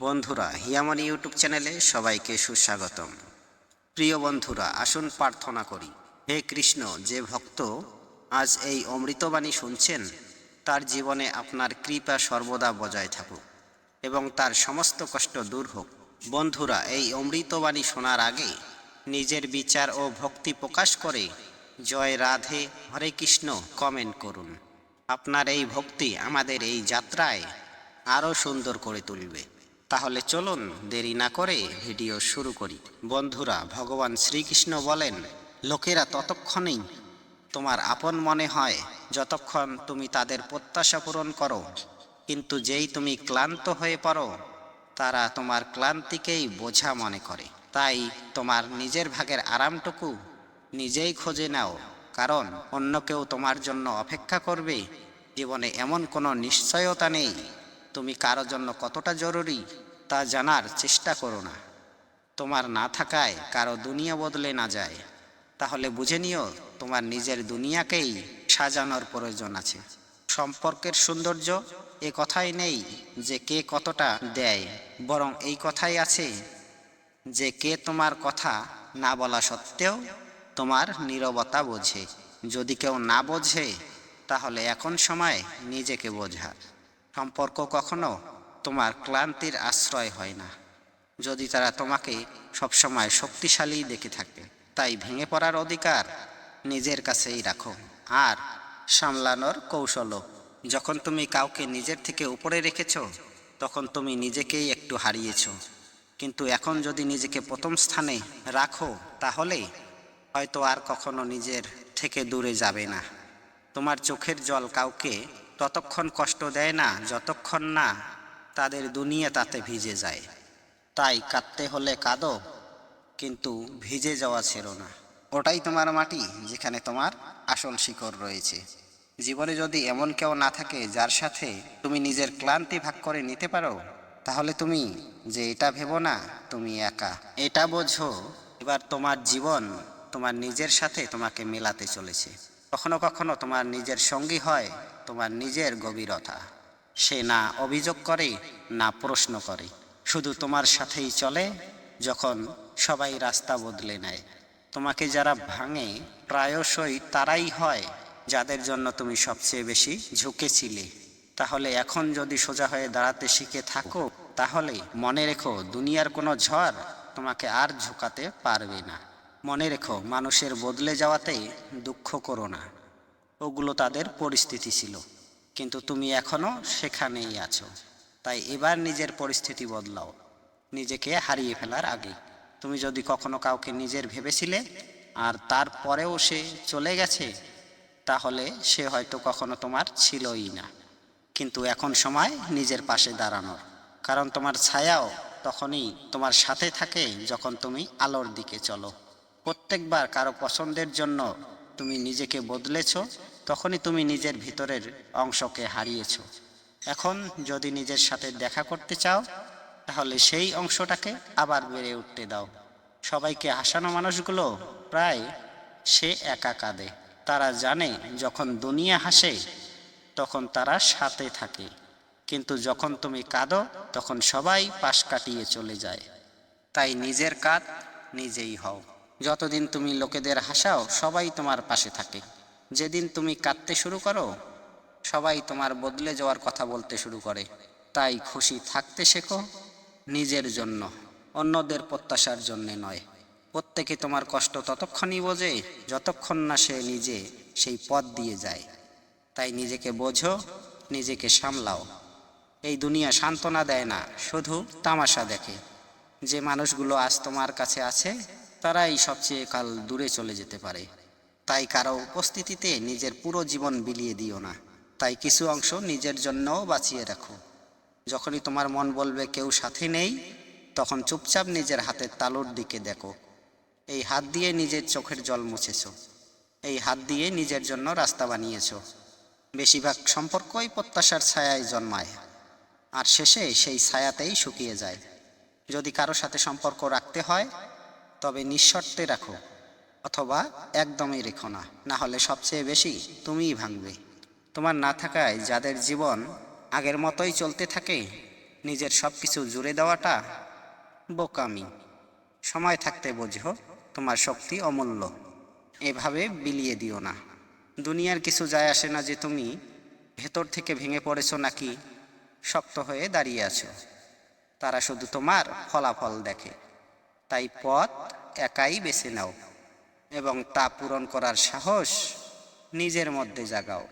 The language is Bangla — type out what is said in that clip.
বন্ধুরা হিয়ামনি ইউটিউব চ্যানেলে সবাইকে সুস্বাগতম। প্রিয় বন্ধুরা, আসুন প্রার্থনা করি। হে কৃষ্ণ, যে ভক্ত আজ এই অমৃতবাণী শুনছেন, তার জীবনে আপনার কৃপা সর্বদা বজায় থাকুক এবং তার সমস্ত কষ্ট দূর হোক। বন্ধুরা, এই অমৃতবাণী শোনার আগে নিজের বিচার ও ভক্তি প্রকাশ করে জয় রাধে, হরে কৃষ্ণ কমেন্ট করুন। আপনার এই ভক্তি আমাদের এই যাত্রায় আরও সুন্দর করে তুলবে। তাহলে চলুন দেরি না করে ভিডিও শুরু করি। বন্ধুরা, ভগবান শ্রীকৃষ্ণ বলেন, লোকেরা ততক্ষণেই তোমার আপন মনে হয়, যতক্ষণ তুমি তাদের প্রত্যাশা পূরণ করো। কিন্তু যেই তুমি ক্লান্ত হয়ে পড়ো, তারা তোমার ক্লান্তিকেই বোঝা মনে করে। তাই তোমার নিজের ভাগের আরামটুকু নিজেই খোঁজে নাও, কারণ অন্য কেউ তোমার জন্য অপেক্ষা করবে। জীবনে এমন কোনো নিশ্চয়তা নেই। তুমি কারও জন্য কতটা জরুরি তা জানার চেষ্টা করো না। তোমার না থাকায় কারও দুনিয়া বদলে না যায়। তাহলে বুঝে নিও তোমার নিজের দুনিয়াকেই সাজানোর প্রয়োজন আছে। সম্পর্কের সৌন্দর্য এ কথাই নেই যে কে কতটা দেয়, বরং এই কথাই আছে যে কে তোমার কথা না বলা সত্ত্বেও তোমার নীরবতা বোঝে। যদি কেউ না বোঝে, তাহলে এখন সময় নিজেকে বোঝার। সম্পর্ক কখনো তোমার ক্লান্তির আশ্রয় হয় না। যদি তারা তোমাকে সবসময় শক্তিশালী দেখে থাকে, তাই ভেঙে পড়ার অধিকার নিজের কাছেই রাখো। আর সামলানোর কৌশলও, যখন তুমি কাউকে নিজের থেকে উপরে রেখেছো, তখন তুমি নিজেকেই একটু হারিয়েছো। কিন্তু এখন যদি নিজেকে প্রথম স্থানে রাখো, তাহলে হয়তো আর কখনো নিজের থেকে দূরে যাবে না। তোমার চোখের জল কাউকে ততক্ষণ কষ্ট দেয় না, যতক্ষণ না তাদের দুনিয়া তাতে ভিজে যায়। তাই কাঁদতে হলে কাঁদো, কিন্তু ভিজে যাওয়া ছিল না। ওটাই তোমার মাটি, যেখানে তোমার আসল শিকড় রয়েছে। জীবনে যদি এমন কেউ না থাকে যার সাথে তুমি নিজের ক্লান্তি ভাগ করে নিতে পারো, তাহলে তুমি যে এটা ভেবো না, তুমি একা। এটা বোঝো, এবার তোমার জীবন তোমার নিজের সাথে তোমাকে মেলাতে চলেছে। কখনো কখনো তোমার নিজের সঙ্গী হয়, তোমার নিজের গভীরতা। সে না অভিযোগ করে, না প্রশ্ন করে। শুধু তোমার সাথেই চলে, যখন সবাই রাস্তা বদলে নেয়। তোমাকে যারা ভাঙে, প্রায়শই তারাই হয়, যাদের জন্য তুমি সবচেয়ে বেশি ঝুঁকেছিলে। তাহলে এখন যদি সোজা হয়ে দাঁড়াতে শিখে থাকো, তাহলে মনে রেখো, দুনিয়ার কোনো ঝড় তোমাকে আর ঝুঁকাতে পারবে না। মনে রেখো, মানুষের বদলে যাওয়াতে দুঃখ করো না। ওগুলো তাদের পরিস্থিতি ছিল। কিন্তু তুমি এখনও সেখানেই আছো। তাই এবার নিজের পরিস্থিতি বদলাও। নিজেকে হারিয়ে ফেলার আগে। তুমি যদি কখনো কাউকে নিজের ভেবেছিলে আর তারপরেও সে চলে গেছে, তাহলে সে হয়তো কখনো তোমার ছিলই না। কিন্তু এখন সময় নিজের পাশে দাঁড়ানোর। কারণ তোমার ছায়াও তখনই তোমার সাথে থাকে যখন তুমি আলোর দিকে চলো। প্রত্যেকবার কারও পছন্দের জন্য তুমি নিজেকে বদলেছ, তখনই তুমি নিজের ভিতরের অংশকে হারিয়েছ। এখন যদি নিজের সাথে দেখা করতে চাও, তাহলে সেই অংশটাকে আবার বেড়ে উঠতে দাও। সবাইকে হাসানো মানুষগুলো প্রায় সে একা কাঁদে। তারা জানে যখন দুনিয়া হাসে, তখন তারা সাথে থাকে। কিন্তু যখন তুমি কাঁদো, তখন সবাই পাশ কাটিয়ে চলে যায়। তাই নিজের কাঁধ নিজেই হও। যতদিন তুমি লোকেদের হাসাও, সবাই তোমার পাশে থাকে। যেদিন তুমি কাঁদতে শুরু করো, সবাই তোমার বদলে যাওয়ার কথা বলতে শুরু করে। তাই খুশি থাকতে শেখো, নিজের জন্য, অন্যদের প্রত্যাশার জন্যে নয়। প্রত্যেকে তোমার কষ্ট ততক্ষণই বোঝে, যতক্ষণ না সে নিজে সেই পথ দিয়ে যায়। তাই নিজেকে বোঝো, নিজেকে সামলাও। এই দুনিয়া সান্ত্বনা দেয় না, শুধু তামাশা দেখে। যে মানুষগুলো আজ তোমার কাছে আছে তারাই সবচেয়ে কাল দূরে চলে যেতে পারে। তাই কারও উপস্থিতিতে নিজের পুরো জীবন বিলিয়ে দিও না। তাই কিছু অংশ নিজের জন্যও বাঁচিয়ে রাখো। যখনই তোমার মন বলবে কেউ সাথে নেই, তখন চুপচাপ নিজের হাতের তালুর দিকে দেখো। এই হাত দিয়ে নিজের চোখের জল মুছেছ। এই হাত দিয়ে নিজের জন্য রাস্তা বানিয়েছ। বেশিরভাগ সম্পর্কই প্রত্যাশার ছায়ায় জন্মায়। আর শেষে সেই ছায়াতেই শুকিয়ে যায়। যদি কারও সাথে সম্পর্ক রাখতে হয় তবে নিঃশর্তে রাখো, অথবা একদমই রেখো না না হলে সবচেয়ে বেশি তুমিই ভাঙবে। তোমার না থাকায় যাদের জীবন আগের মতোই চলতে থাকে, নিজের সব কিছু জুড়ে দেওয়াটা বোকামি। সময় থাকতে বোঝো, তোমার শক্তি অমূল্য। এভাবে বিলিয়ে দিও না। দুনিয়ার কিছু যায় আসে না যে তুমি ভেতর থেকে ভেঙে পড়েছো নাকি শক্ত হয়ে দাঁড়িয়ে আছো। তারা শুধু তোমার ফলাফল দেখে। তাই পথ একাই বেছে নাও এবং তা পূরণ করার সাহস নিজের মধ্যে জাগাও।